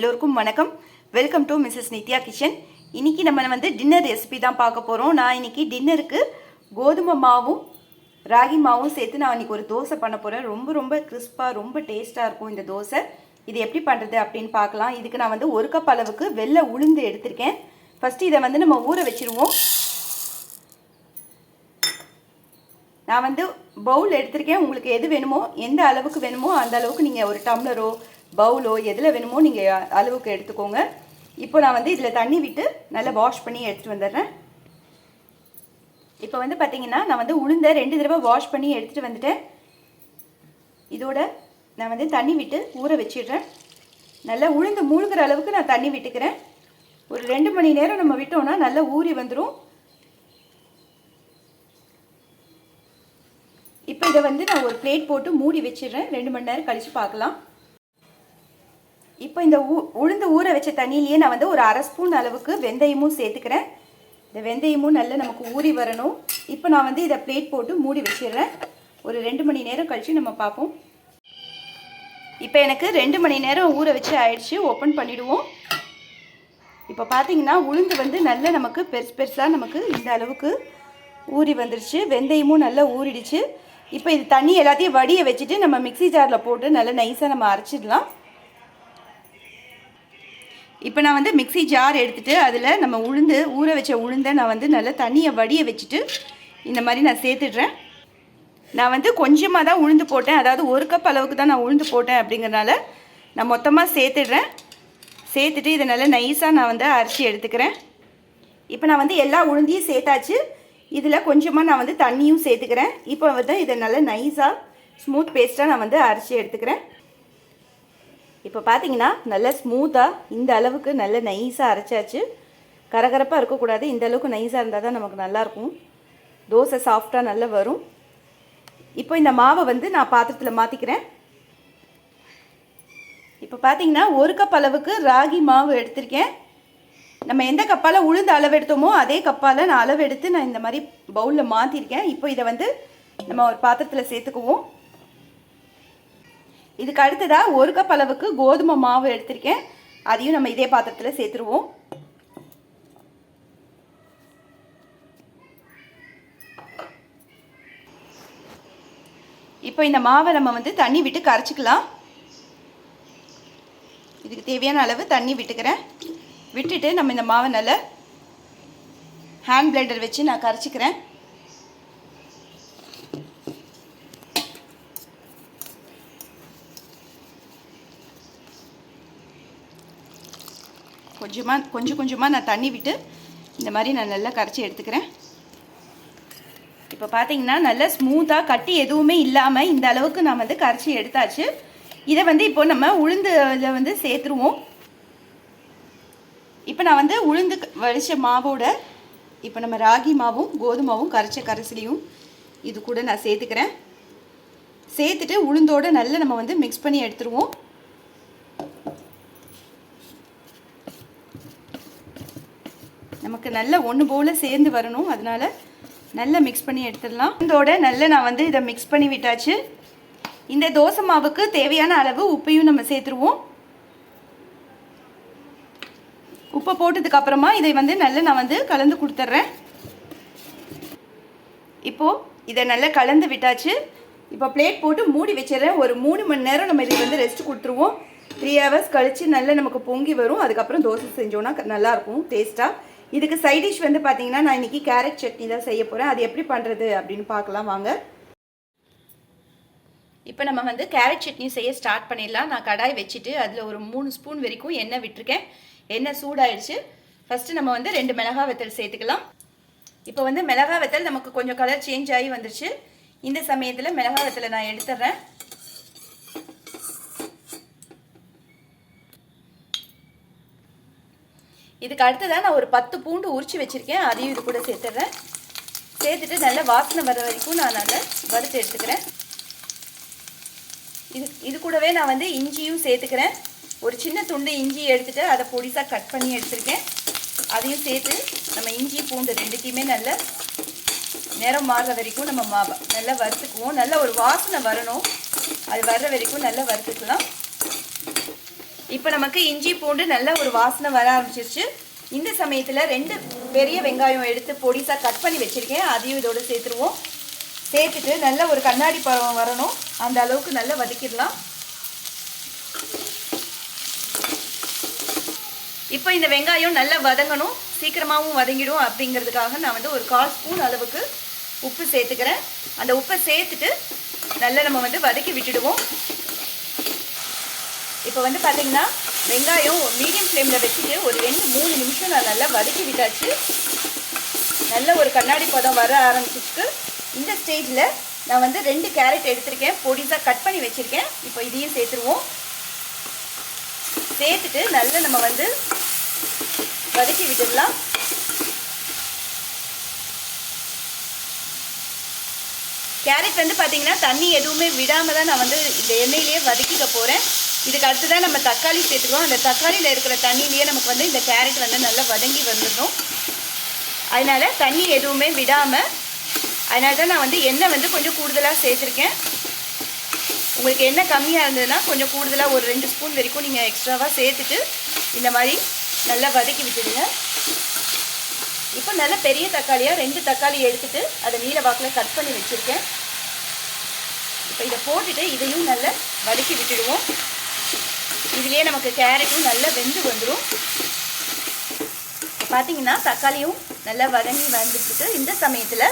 எல்லோருக்கும் வணக்கம். Welcome to Mrs Nithya kitchen இன்னைக்கு நம்ம வந்து டின்னர் ரெசிபி தான் பார்க்க போகிறோம் நான் இன்னைக்கு டின்னருக்கு கோதுமை மாவும் ராகி மாவும் சேர்த்து நான் இன்றைக்கி ஒரு தோசை பண்ண போகிறேன் ரொம்ப ரொம்ப கிறிஸ்பாக ரொம்ப டேஸ்ட்டாக இருக்கும் இந்த தோசை. இது எப்படி பண்ணுறது அப்படின்னு பார்க்கலாம். இதுக்கு நான் வந்து ஒரு கப் அளவுக்கு வெள்ளை உளுந்து எடுத்திருக்கேன். ஃபஸ்ட்டு இதை வந்து நம்ம ஊற வச்சுருவோம். நான் வந்து பவுல் எடுத்திருக்கேன். உங்களுக்கு எது வேணுமோ எந்த அளவுக்கு வேணுமோ அந்த அளவுக்கு நீங்கள் ஒரு டம்ளரோ பவுலோ எதில் வேணுமோ நீங்கள் அளவுக்கு எடுத்துக்கோங்க. இப்போ நான் வந்து இதில் தண்ணி விட்டு நல்லா வாஷ் பண்ணி எடுத்துகிட்டு வந்துடுறேன். இப்போ வந்து பார்த்தீங்கன்னா நான் வந்து உளுந்த ரெண்டு தடவை வாஷ் பண்ணி எடுத்துகிட்டு வந்துட்டேன். இதோட நான் வந்து தண்ணி விட்டு ஊற வச்சிடுறேன். நல்லா உளுந்து மூழ்கிற அளவுக்கு நான் தண்ணி விட்டுக்கிறேன். ஒரு ரெண்டு மணி நேரம் நம்ம விட்டோம்னா நல்லா ஊறி வந்துடும் இப்போ இதை வந்து நான் ஒரு பிளேட் போட்டு மூடி வச்சிடுறேன். ரெண்டு மணி நேரம் கழித்து பார்க்கலாம். இப்போ இந்த ஊ உளுந்து ஊற வச்ச தண்ணியிலேயே நான் வந்து ஒரு அரை ஸ்பூன் அளவுக்கு வெந்தயமும் சேர்த்துக்கிறேன். இந்த வெந்தயமும் நல்லா நமக்கு ஊறி வரணும். இப்போ நான் வந்து இதை பிளேட் போட்டு மூடி வச்சிடுறேன். ஒரு ரெண்டு மணி நேரம் கழித்து நம்ம பார்ப்போம். இப்போ எனக்கு ரெண்டு மணி நேரம் ஊற வச்சு ஆயிடுச்சு. ஓப்பன் பண்ணிவிடுவோம் இப்போ பார்த்தீங்கன்னா உளுந்து வந்து நல்லா நமக்கு பெருசு பெருசாக நமக்கு இந்த அளவுக்கு ஊறி வந்துருச்சு. வெந்தயமும் நல்லா ஊறிடுச்சு. இப்போ இது தண்ணி எல்லாத்தையும் வடியை வச்சுட்டு நம்ம மிக்ஸி ஜாரில் போட்டு நல்லா நைஸாக நம்ம அரைச்சிடலாம். இப்போ நான் வந்து மிக்ஸி ஜார் எடுத்துகிட்டு அதில் நம்ம உளுந்து ஊற வச்ச உளுந்தை நான் வந்து நல்லா தண்ணியை வடியை வச்சுட்டு இந்த மாதிரி நான் சேர்த்துடுறேன். நான் வந்து கொஞ்சமாக தான் உளுந்து போட்டேன். அதாவது ஒரு கப் அளவுக்கு தான் நான் உளுந்து போட்டேன் அப்படிங்கிறனால நான் மொத்தமாக சேர்த்துடுறேன். சேர்த்துட்டு இதை நல்லா நைஸாக நான் வந்து அரைச்சி எடுத்துக்கிறேன். இப்போ நான் வந்து எல்லா உளுந்தையும் சேர்த்தாச்சு. இதில் கொஞ்சமாக நான் வந்து தண்ணியும் சேர்த்துக்கிறேன். இப்போ வந்து இதை நல்லா நைஸாக ஸ்மூத் பேஸ்ட்டாக நான் வந்து அரைச்சி எடுத்துக்கிறேன். இப்போ பார்த்தீங்கன்னா நல்லா ஸ்மூத்தாக இந்த அளவுக்கு நல்ல நைஸாக அரைச்சாச்சு. கரகரப்பாக இருக்கக்கூடாது. இந்த அளவுக்கு நைஸாக இருந்தால் தான் நமக்கு நல்லாயிருக்கும். தோசை சாஃப்டாக நல்லா வரும். இப்போ இந்த மாவை வந்து நான் பாத்திரத்தில் மாற்றிக்கிறேன் இப்போ பார்த்தீங்கன்னா ஒரு கப் அளவுக்கு ராகி மாவு எடுத்திருக்கேன். நம்ம எந்த கப்பால் உளுந்து அளவெடுத்தோமோ அதே கப்பால் நான் அளவெடுத்து நான் இந்த மாதிரி பவுலில் மாற்றிருக்கேன் இப்போ இதை வந்து நம்ம ஒரு பாத்திரத்தில் சேர்த்துக்குவோம். இதுக்கு அடுத்ததாக ஒரு கப் அளவுக்கு கோதுமை மாவு எடுத்திருக்கேன். அதையும் நம்ம இதே பாத்திரத்தில் சேர்த்துருவோம். இப்போ இந்த மாவை நம்ம வந்து தண்ணி விட்டு கரைச்சிக்கலாம். இதுக்கு தேவையான அளவு தண்ணி விட்டுக்கிறேன். விட்டுட்டு நம்ம இந்த மாவை நல்லா ஹேண்ட் பிளேண்டர் வச்சு நான் கரைச்சிக்கிறேன். கொஞ்சமாக கொஞ்சம் கொஞ்சமாக நான் தண்ணி விட்டு இந்த மாதிரி நான் நல்லா கரைச்சி எடுத்துக்கிறேன். இப்போ பார்த்தீங்கன்னா நல்லா ஸ்மூத்தாக கட்டி எதுவுமே இல்லாமல் இந்த அளவுக்கு நான் வந்து கரைச்சி எடுத்தாச்சு. இதை வந்து இப்போ நம்ம உளுந்து வந்து சேர்த்துருவோம். இப்போ நான் வந்து உளுந்து வடித்த மாவோட இப்போ நம்ம ராகி மாவும் கோதுமாவும் கரைச்ச கரைசலியும் இது கூட நான் சேர்த்துக்கிறேன். சேர்த்துட்டு உளுந்தோடு நல்லா நம்ம வந்து மிக்ஸ் பண்ணி எடுத்துருவோம். நமக்கு நல்ல ஒன்று போல் சேர்ந்து வரணும். அதனால் நல்லா மிக்ஸ் பண்ணி எடுத்துடலாம். இதோட நல்லா நான் வந்து இதை மிக்ஸ் பண்ணி விட்டாச்சு. இந்த தோசை மாவுக்கு தேவையான அளவு உப்பையும் நம்ம சேர்த்துருவோம். உப்பை போட்டதுக்கு அப்புறமா இதை வந்து நல்லா நான் வந்து கலந்து கொடுத்துட்றேன். இப்போது இதை நல்லா கலந்து விட்டாச்சு. இப்போ பிளேட் போட்டு மூடி வச்சிடுறேன். ஒரு மூணு மணி நேரம் நம்ம இதுக்கு வந்து ரெஸ்ட் கொடுத்துருவோம். த்ரீ ஹவர்ஸ் கழித்து நல்லா நமக்கு பொங்கி வரும். அதுக்கப்புறம் தோசை செஞ்சோன்னா நல்லாயிருக்கும் டேஸ்ட்டாக இதுக்கு சைட் டிஷ் வந்து பார்த்தீங்கன்னா நான் இன்றைக்கி கேரட் சட்னி தான் செய்ய போகிறேன் அது எப்படி பண்ணுறது அப்படின்னு பார்க்கலாம் வாங்க. இப்போ நம்ம வந்து கேரட் சட்னி செய்ய ஸ்டார்ட் பண்ணிடலாம். நான் கடாய் வச்சுட்டு அதில் ஒரு மூணு ஸ்பூன் வரைக்கும் எண்ணெய் விட்டுருக்கேன். எண்ணெய் சூடாயிடுச்சு? ஃபஸ்ட்டு நம்ம வந்து ரெண்டு மிளகா வெத்தல் சேர்த்துக்கலாம். இப்போ வந்து மிளகா வெத்தல் நமக்கு கொஞ்சம் கலர் சேஞ்ச் ஆகி வந்துருச்சு. இந்த சமயத்தில் மிளகா வெத்தலை நான் எடுத்துடுறேன் இதுக்கு அடுத்ததாக நான் ஒரு பத்து பூண்டு உரிச்சு வச்சுருக்கேன். அதையும் இது கூட சேர்த்துடுறேன் சேர்த்துட்டு நல்லா வாசனை வர வரைக்கும் நான் நல்லா வறுத்து எடுத்துக்கிறேன். இது இது கூடவே நான் வந்து இஞ்சியும் சேர்த்துக்கிறேன். ஒரு சின்ன துண்டு இஞ்சி எடுத்துகிட்டு அதை பொடிசாக கட் பண்ணி எடுத்துருக்கேன். அதையும் சேர்த்து நம்ம இஞ்சி பூண்டு ரெண்டுத்தையுமே நல்லா நேரம் மாறுற வரைக்கும் நம்ம மா நல்லா வறுத்துக்குவோம். நல்ல ஒரு வாசனை வரணும். அது வர்ற வரைக்கும் நல்லா வறுத்துக்கலாம். இப்போ நமக்கு இஞ்சி பூண்டு நல்ல ஒரு வாசனை வர ஆரம்பிச்சிருச்சு. இந்த சமயத்தில் ரெண்டு பெரிய வெங்காயம் எடுத்து பொடிசாக கட் பண்ணி வச்சுருக்கேன். அதையும் இதோடு சேர்த்துருவோம். சேர்த்துட்டு நல்ல ஒரு கண்ணாடி பழம் வரணும். அந்த அளவுக்கு நல்லா வதக்கிடலாம். இப்போ இந்த வெங்காயம் நல்லா வதங்கணும் சீக்கிரமாகவும் வதங்கிடும் அப்படிங்கிறதுக்காக நான் வந்து ஒரு கால் ஸ்பூன் அளவுக்கு உப்பு சேர்த்துக்கிறேன். அந்த உப்பை சேர்த்துட்டு நல்லா நம்ம வந்து வதக்கி விட்டுடுவோம். இப்போ வந்து பார்த்தீங்கன்னா வெங்காயம் மீடியம் ஃப்ளேமில் வச்சுட்டு ஒரு ரெண்டு மூணு நிமிஷம் நான் நல்லா வதக்கி விட்டாச்சு. நல்ல ஒரு கண்ணாடி பதம் வர ஆரம்பிச்சிருக்கு. இந்த ஸ்டேஜில் நான் வந்து ரெண்டு கேரட் எடுத்திருக்கேன். பொடிசாக கட் பண்ணி வச்சுருக்கேன். இப்போ இதையும் சேர்த்துருவோம். சேர்த்துட்டு நல்லா நம்ம வந்து வதக்கி விட்டுடலாம். கேரட் வந்து பார்த்தீங்கன்னா தண்ணி எதுவுமே விடாமல் தான் நான் வந்து இந்த எண்ணெயிலேயே வதக்கிக்க போகிறேன் இதுக்கு அடுத்து தான் நம்ம தக்காளி சேர்த்துக்குவோம். அந்த தக்காளியில் இருக்கிற தண்ணியிலேயே நமக்கு வந்து இந்த கேரட் வந்து நல்லா வதங்கி வந்துடும் அதனால் தண்ணி எதுவுமே விடாமல் அதனால தான் நான் வந்து எண்ணெய் வந்து கொஞ்சம் கூடுதலாக சேர்த்துருக்கேன். உங்களுக்கு எண்ணெய் கம்மியாக இருந்ததுன்னா கொஞ்சம் கூடுதலாக ஒரு ரெண்டு ஸ்பூன் வரைக்கும் நீங்கள் எக்ஸ்ட்ராவாக சேர்த்துட்டு இந்த மாதிரி நல்லா வதக்கி விட்டுடுங்க. இப்போ நல்ல பெரிய தக்காளியாக ரெண்டு தக்காளி எடுத்துட்டு அதை நீல வாக்கில் கட் பண்ணி வச்சுருக்கேன். இப்போ இதை போட்டுட்டு இதையும் நல்லா வதக்கி விட்டுடுவோம். இதுலேயே நமக்கு கேரட்டும் நல்லா வெந்து வந்துடும் பார்த்தீங்கன்னா தக்காளியும் நல்லா வதங்கி வந்துட்டு இந்த சமயத்தில்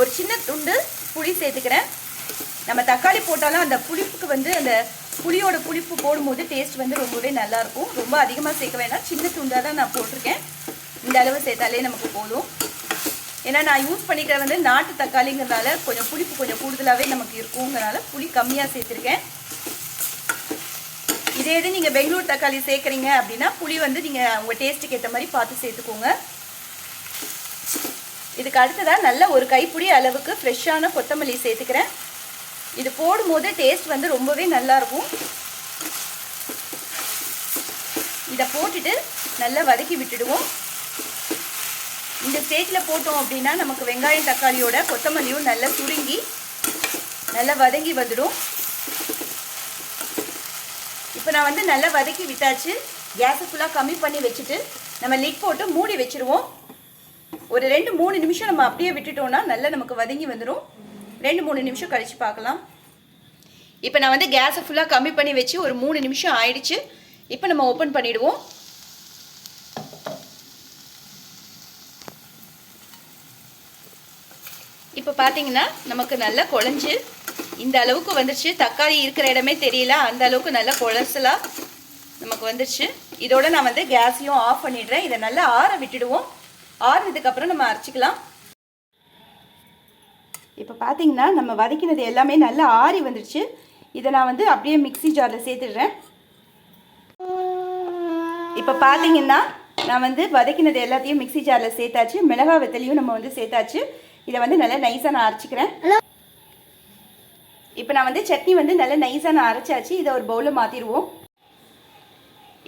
ஒரு சின்ன துண்டு புளி சேர்த்துக்கிறேன். நம்ம தக்காளி போட்டாலும் அந்த புளிப்புக்கு வந்து அந்த புளியோட புளிப்பு போடும்போது டேஸ்ட் வந்து ரொம்பவே நல்லாயிருக்கும். ரொம்ப அதிகமாக சேர்க்க வேண்டாம் சின்ன துண்டாக தான் நான் போட்டிருக்கேன். இந்த அளவு சேர்த்தாலே நமக்கு போதும். ஏன்னா நான் யூஸ் பண்ணிக்கிற வந்து நாட்டு தக்காளிங்கிறதுனால கொஞ்சம் புளிப்பு கொஞ்சம் கூடுதலாகவே நமக்கு இருக்குங்கிறனால புளி கம்மியாக சேர்த்துருக்கேன். இதே இது நீங்கள் பெங்களூர் தக்காளி சேர்க்குறீங்க அப்படின்னா புளி வந்து நீங்கள் உங்கள் டேஸ்ட்டுக்கு ஏற்ற மாதிரி பார்த்து சேர்த்துக்கோங்க. இதுக்கு அடுத்ததாக நல்ல ஒரு கைப்பிடி அளவுக்கு ஃப்ரெஷ்ஷான கொத்தமல்லி சேர்த்துக்கிறேன். இது போடும்போது டேஸ்ட் வந்து ரொம்பவே நல்லாயிருக்கும் இதை போட்டுட்டு நல்லா வதக்கி விட்டுடுவோம். இந்த ஸ்டேஜில் போட்டோம் அப்படின்னா நமக்கு வெங்காயம் தக்காளியோட கொத்தமல்லியும் நல்லா சுருங்கி நல்லா வதங்கி வந்துடும். இப்போ நான் வந்து நல்லா வதக்கி விட்டாச்சு. கேஸை ஃபுல்லாக கம்மி பண்ணி வச்சுட்டு நம்ம லிட் போட்டு மூடி வச்சுருவோம். ஒரு ரெண்டு மூணு நிமிஷம் நம்ம அப்படியே விட்டுட்டோம்னா நல்லா நமக்கு வதங்கி வந்துடும். ரெண்டு மூணு நிமிஷம் கழித்து பார்க்கலாம். இப்போ நான் வந்து கேஸை ஃபுல்லாக கம்மி பண்ணி வச்சு ஒரு மூணு நிமிஷம் ஆயிடுச்சு. இப்போ நம்ம ஓப்பன் பண்ணிவிடுவோம் இப்போ பார்த்தீங்கன்னா நமக்கு நல்லா குழஞ்சு இந்த அளவுக்கு வந்துருச்சு. தக்காளி இருக்கிற இடமே தெரியல அந்த அளவுக்கு நல்லா குழசலாக நமக்கு வந்துருச்சு. இதோட நான் வந்து கேஸையும் ஆஃப் பண்ணிடுறேன். இதை நல்லா ஆற விட்டுடுவோம். ஆறுனதுக்கப்புறம் நம்ம அரைச்சிக்கலாம். இப்போ பார்த்தீங்கன்னா நம்ம வதக்கினது எல்லாமே நல்லா ஆறி வந்துடுச்சு இதை நான் வந்து அப்படியே மிக்ஸி ஜாரில் சேர்த்துடுறேன். இப்போ பார்த்தீங்கன்னா நான் வந்து வதக்கினது எல்லாத்தையும் மிக்ஸி ஜாரில் சேர்த்தாச்சு. மிளகா வெத்தலையும் நம்ம வந்து சேர்த்தாச்சு. இதை வந்து நல்லா நைஸாக நான் அரைச்சிக்கிறேன். இப்போ நான் வந்து சட்னி வந்து நல்லா நைஸாக நான் அரைச்சாச்சு. இதை ஒரு பவுலில் மாற்றிடுவோம்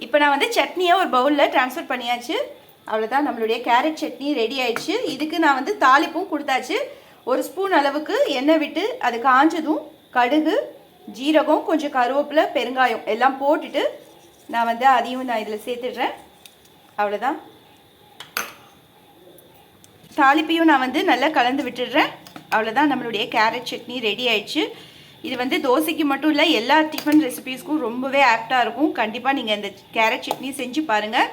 இப்போ நான் வந்து சட்னியை ஒரு பவுலில் ட்ரான்ஸ்ஃபர் பண்ணியாச்சு. அவ்வளோதான் நம்மளுடைய கேரட் சட்னி ரெடி ஆயிடுச்சு. இதுக்கு நான் வந்து தாளிப்பும் கொடுத்தாச்சு. ஒரு ஸ்பூன் அளவுக்கு எண்ணெய் விட்டு அது காஞ்சதும் கடுகு ஜீரகம் கொஞ்சம் கருவேப்பிலை பெருங்காயம் எல்லாம் போட்டுட்டு நான் வந்து அதையும் நான் இதில் சேர்த்துடுறேன். அவ்வளோதான் தாளிப்பையும் நான் வந்து நல்லா கலந்து விட்டுடுறேன். அவ்வளோதான் நம்மளுடைய கேரட் சட்னி ரெடி ஆயிடுச்சு. இது வந்து தோசைக்கு மட்டும் இல்லை எல்லா டிஃபன் ரெசிபீஸ்க்கும் ரொம்பவே ஆப்டாக இருக்கும். கண்டிப்பாக நீங்கள் இந்த கேரட் சட்னி செஞ்சு பாருங்கள்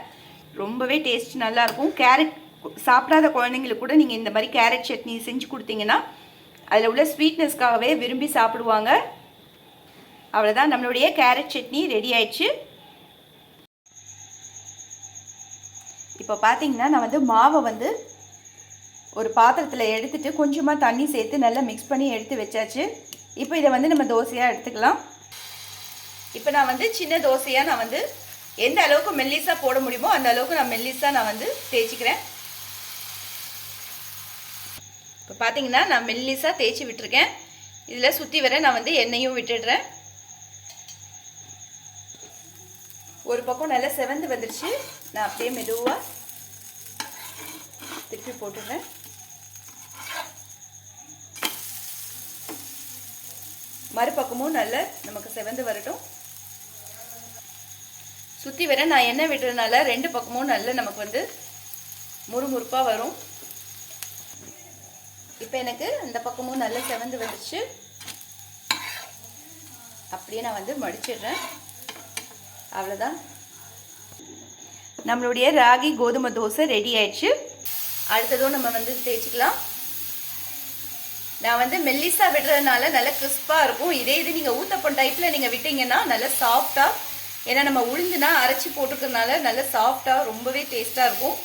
ரொம்பவே டேஸ்ட் நல்லாயிருக்கும் கேரட் சாப்பிடாத குழந்தைங்களுக்கு கூட நீங்கள் இந்த மாதிரி கேரட் சட்னி செஞ்சு கொடுத்தீங்கன்னா அதில் உள்ள ஸ்வீட்னஸ்க்காகவே விரும்பி சாப்பிடுவாங்க. அவ்வளோதான் நம்மளுடைய கேரட் சட்னி ரெடி ஆயிடுச்சு. இப்போ பார்த்தீங்கன்னா நான் வந்து மாவை வந்து ஒரு பாத்திரத்தில் எடுத்துகிட்டு கொஞ்சமாக தண்ணி சேர்த்து நல்லா மிக்ஸ் பண்ணி எடுத்து வச்சாச்சு. இப்போ இதை வந்து நம்ம தோசையாக எடுத்துக்கலாம். இப்போ நான் வந்து சின்ன தோசையாக நான் வந்து எந்த அளவுக்கு மெல்லிஸாக போட முடியுமோ அந்த அளவுக்கு நான் மெல்லிஸாக நான் வந்து தேய்ச்சிக்கிறேன். இப்போ பார்த்தீங்கன்னா நான் மெல்லிஸாக தேய்ச்சி விட்டுருக்கேன். இதில் சுற்றி வர நான் வந்து எண்ணெயும் விட்டுடுறேன். ஒரு பக்கம் நல்லா செவந்து வந்துருச்சு. நான் அப்படியே மெதுவாக திருப்பி போட்டுடுறேன். மறுபக்கமும் நல்ல நமக்கு செவந்து வரட்டும். சுற்றி வர நான் எண்ணெய் விட்டுறதுனால ரெண்டு பக்கமும் நல்ல நமக்கு வந்து முறுமுறுப்பாக வரும். இப்போ எனக்கு இந்த பக்கமும் நல்லா செவந்து வந்துடுச்சு அப்படியே நான் வந்து மடிச்சிடுறேன். அவ்வளோதான் நம்மளுடைய ராகி கோதுமை தோசை ரெடி ஆயிடுச்சு. அடுத்ததும் நம்ம வந்து தேய்ச்சிக்கலாம். நான் வந்து மெல்லிசா விடுறதுனால நல்லா கிறிஸ்பாக இருக்கும். இதே இது நீங்கள் ஊத்தப்பம் டைப்பில் நீங்கள் விட்டீங்கன்னா நல்லா சாஃப்டாக ஏன்னா நம்ம உளுந்துனா அரைச்சி போட்டுக்கிறதுனால நல்ல சாஃப்டாக ரொம்பவே டேஸ்ட்டாக இருக்கும்.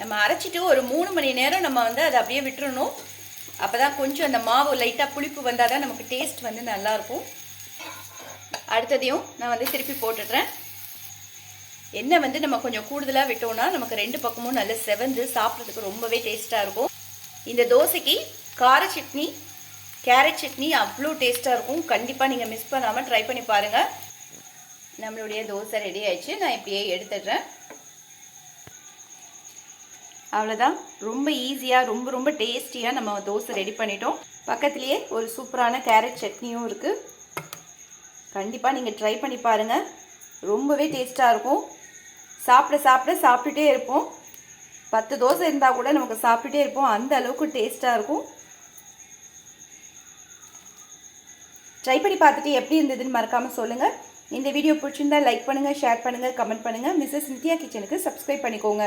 நம்ம அரைச்சிட்டு ஒரு மூணு மணி நேரம் நம்ம வந்து அதை அப்படியே விட்டுறணும். அப்போ தான் கொஞ்சம் அந்த மாவு லைட்டாக புளிப்பு வந்தால் தான் நமக்கு டேஸ்ட் வந்து நல்லாயிருக்கும் அடுத்ததையும் நான் வந்து திருப்பி போட்டுடுறேன். எண்ணெய் வந்து நம்ம கொஞ்சம் கூடுதலாக விட்டோம்னா நமக்கு ரெண்டு பக்கமும் நல்ல செவந்து சாப்பிட்றதுக்கு ரொம்பவே டேஸ்ட்டாக இருக்கும். இந்த தோசைக்கு கார சட்னி கேரட் சட்னி அவ்வளோ டேஸ்ட்டாக இருக்கும். கண்டிப்பாக நீங்கள் மிஸ் பண்ணாமல் ட்ரை பண்ணி பாருங்கள் நம்மளுடைய தோசை ரெடி ஆயிடுச்சு. நான் இப்படியே எடுத்துடுறேன். அவ்வளோதான் ரொம்ப ஈஸியாக ரொம்ப ரொம்ப டேஸ்டியாக நம்ம தோசை ரெடி பண்ணிட்டோம். பக்கத்துலேயே ஒரு சூப்பரான கேரட் சட்னியும் இருக்குது கண்டிப்பாக நீங்கள் ட்ரை பண்ணி பாருங்கள் ரொம்பவே டேஸ்ட்டாக இருக்கும். சாப்பிட சாப்பிட சாப்பிட்டுட்டே இருப்போம். பத்து தோசை இருந்தால் கூட நமக்கு சாப்பிட்டுட்டே இருப்போம். அந்த அளவுக்கு டேஸ்ட்டாக இருக்கும். ட்ரை பண்ணி பார்த்துட்டு எப்படி இருந்ததுன்னு மறக்காமல் சொல்லுங்கள் இந்த வீடியோ பிடிச்சிருந்தா லைக் பண்ணுங்கள் ஷேர் பண்ணுங்கள் கமெண்ட் பண்ணுங்கள் மிஸ்ஸஸ் நித்யா கிச்சனுக்கு சப்ஸ்கிரைப் பண்ணிக்கோங்க.